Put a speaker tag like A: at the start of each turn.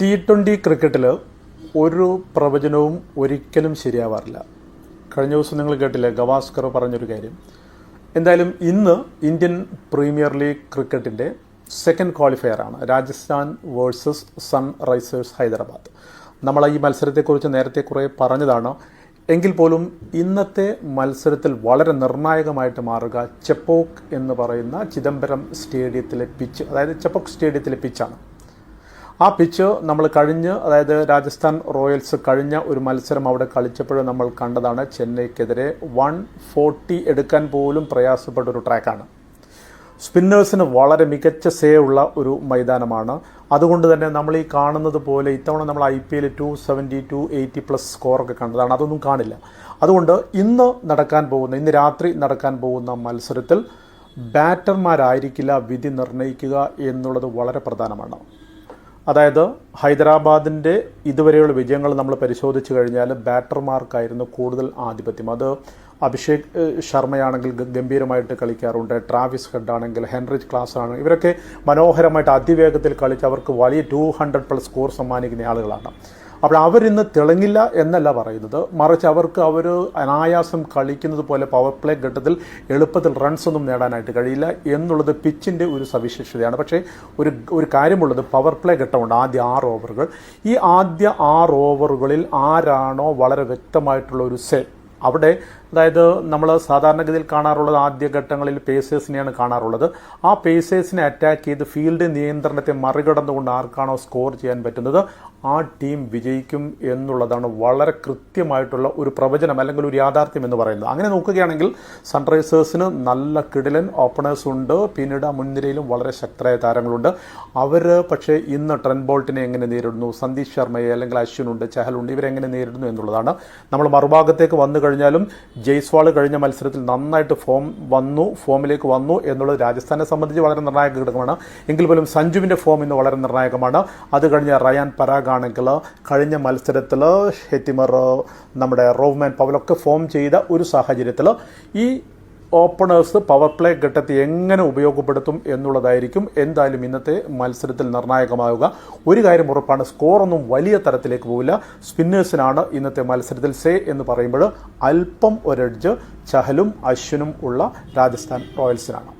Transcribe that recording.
A: T twenty ക്രിക്കറ്റിൽ ഒരു പ്രവചനവും ഒരിക്കലും ശരിയാവാറില്ല. കഴിഞ്ഞ ദിവസം നിങ്ങൾ കേട്ടില്ലേ ഗവാസ്കർ പറഞ്ഞൊരു കാര്യം. എന്തായാലും ഇന്ന് ഇന്ത്യൻ പ്രീമിയർ ലീഗ് ക്രിക്കറ്റിന്റെ സെക്കൻഡ് ക്വാളിഫയർ ആണ് Rajasthan versus Sunrisers Hyderabad. നമ്മൾ ഈ മത്സരത്തെക്കുറിച്ച് നേരത്തെ കുറേ പറഞ്ഞതാണ്. എങ്കിൽ പോലും ഇന്നത്തെ മത്സരത്തിൽ വളരെ നിർണായകമായിട്ട് മാറുക ചെപ്പോക്ക് എന്ന് പറയുന്ന ചിദംബരം സ്റ്റേഡിയത്തിലെ പിച്ച് അതായത് ചെപ്പോക്ക് സ്റ്റേഡിയത്തിലെ പിച്ചാണ് ആ പിച്ച് നമ്മൾ കഴിഞ്ഞ് അതായത് രാജസ്ഥാൻ റോയൽസ് കഴിഞ്ഞ ഒരു മത്സരം അവിടെ കളിച്ചപ്പോഴും നമ്മൾ കണ്ടതാണ് ചെന്നൈക്കെതിരെ വൺ ഫോർട്ടി എടുക്കാൻ പോലും പ്രയാസപ്പെട്ട ഒരു ട്രാക്കാണ്. സ്പിന്നേഴ്സിന് വളരെ മികച്ച സേ ഉള്ള ഒരു മൈതാനമാണ്. അതുകൊണ്ട് തന്നെ നമ്മൾ ഈ കാണുന്നത് പോലെ ഇത്തവണ നമ്മൾ I P L two seventy two eighty plus സ്കോറൊക്കെ കണ്ടതാണ്. അതൊന്നും കാണില്ല. അതുകൊണ്ട് ഇന്ന് നടക്കാൻ പോകുന്ന ഇന്ന് രാത്രി നടക്കാൻ പോകുന്ന മത്സരത്തിൽ ബാറ്റർമാരായിരിക്കില്ല വിധി നിർണയിക്കുക എന്നുള്ളത് വളരെ പ്രധാനമാണ്. അതായത് ഹൈദരാബാദിന്റെ ഇതുവരെയുള്ള വിജയങ്ങൾ നമ്മൾ പരിശോധിച്ചു കഴിഞ്ഞാൽ ബാറ്റർമാർക്കായിരുന്നു കൂടുതൽ ആധിപത്യം. അത് അഭിഷേക് ശർമ്മയാണെങ്കിൽ ഗംഭീരമായിട്ട് കളിക്കാറുണ്ട്. ട്രാവിസ് ഹെഡ് ആണെങ്കിൽ ഹെൻറിച്ച് ക്ലാസ് ആണ് ഇവരൊക്കെ മനോഹരമായിട്ട് അതിവേഗത്തിൽ കളിച്ച് അവർക്ക് വലിയ ടു ഹൺഡ്രഡ് പ്ലസ് സ്കോർ സമ്മാനിക്കുന്ന ആളുകളാണ്. അപ്പോൾ അവരിന്ന് തിളങ്ങില്ല എന്നല്ല പറയുന്നത്. മറിച്ച് അവർക്ക് അവർ അനായാസം കളിക്കുന്നത് പോലെ പവർ പ്ലേ ഘട്ടത്തിൽ എളുപ്പത്തിൽ റൺസ് ഒന്നും നേടാനായിട്ട് കഴിയില്ല എന്നുള്ളത് പിച്ചിന്റെ ഒരു സവിശേഷതയാണ്. പക്ഷേ ഒരു ഒരു കാര്യമുള്ളത് പവർ പ്ലേ ഘട്ടമുണ്ട് ആദ്യ ആറ് ഓവറുകൾ ഈ ആദ്യ ആറ് ഓവറുകളിൽ ആരാണോ വളരെ വ്യക്തമായിട്ടുള്ള ഒരു സെ അവിടെ അതായത് നമ്മൾ സാധാരണഗതിയിൽ കാണാറുള്ളത് ആദ്യ ഘട്ടങ്ങളിൽ പേസേഴ്സിനെയാണ് കാണാറുള്ളത്. ആ പേസേഴ്സിനെ അറ്റാക്ക് ചെയ്ത് ഫീൽഡ് നിയന്ത്രണത്തെ മറികടന്നുകൊണ്ട് ആർക്കാണോ സ്കോർ ചെയ്യാൻ പറ്റുന്നത്? ആ ടീം വിജയിക്കും എന്നുള്ളതാണ് വളരെ കൃത്യമായിട്ടുള്ള ഒരു പ്രവചനം അല്ലെങ്കിൽ ഒരു യാഥാർത്ഥ്യം എന്ന് പറയുന്നത്. അങ്ങനെ നോക്കുകയാണെങ്കിൽ സൺറൈസേഴ്സിന് നല്ല കിടിലൻ ഓപ്പണേഴ്സ് ഉണ്ട്. പിന്നീട് ആ മുൻനിരയിലും വളരെ ശക്തരായ താരങ്ങളുണ്ട്. അവർ പക്ഷേ ഇന്ന് ട്രെൻ ബോൾട്ടിനെ എങ്ങനെ നേരിടുന്നു? സന്ദീപ് ശർമ്മയെ അല്ലെങ്കിൽ അശ്വിനുണ്ട് ചഹലുണ്ട് ഇവരെങ്ങനെ നേരിടുന്നു എന്നുള്ളതാണ്. നമ്മൾ മറുഭാഗത്തേക്ക് വന്നു കഴിഞ്ഞാലും ജയ്സ്വാൾ കഴിഞ്ഞ മത്സരത്തിൽ നന്നായിട്ട് ഫോം വന്നു ഫോമിലേക്ക് വന്നു എന്നുള്ളത് രാജസ്ഥാനെ സംബന്ധിച്ച് വളരെ നിർണായക ഘടകമാണ്. എങ്കിൽ പോലും സഞ്ജുവിന്റെ ഫോം ഇന്ന് വളരെ നിർണായകമാണ്. അത് കഴിഞ്ഞ റയാൻ പരാഗ് ആണെങ്കിൽ കഴിഞ്ഞ മത്സരത്തിൽ ഹെത്തിമർ നമ്മുടെ റോവ്മാൻ പവലൊക്കെ ഫോം ചെയ്ത ഒരു സാഹചര്യത്തിൽ ഈ ഓപ്പണേഴ്സ് പവർ പ്ലേ ഘട്ടത്തെ എങ്ങനെ ഉപയോഗപ്പെടുത്തും എന്നുള്ളതായിരിക്കും എന്തായാലും ഇന്നത്തെ മത്സരത്തിൽ നിർണായകമാവുക. ഒരു കാര്യം ഉറപ്പാണ് സ്കോറൊന്നും വലിയ തരത്തിലേക്ക് പോവില്ല. സ്പിന്നേഴ്സിനാണ് ഇന്നത്തെ മത്സരത്തിൽ സേ എന്ന് പറയുമ്പോൾ അല്പം ഒരഡ്ജ് ചഹലും അശ്വിനും ഉള്ള രാജസ്ഥാൻ റോയൽസിനാണ്.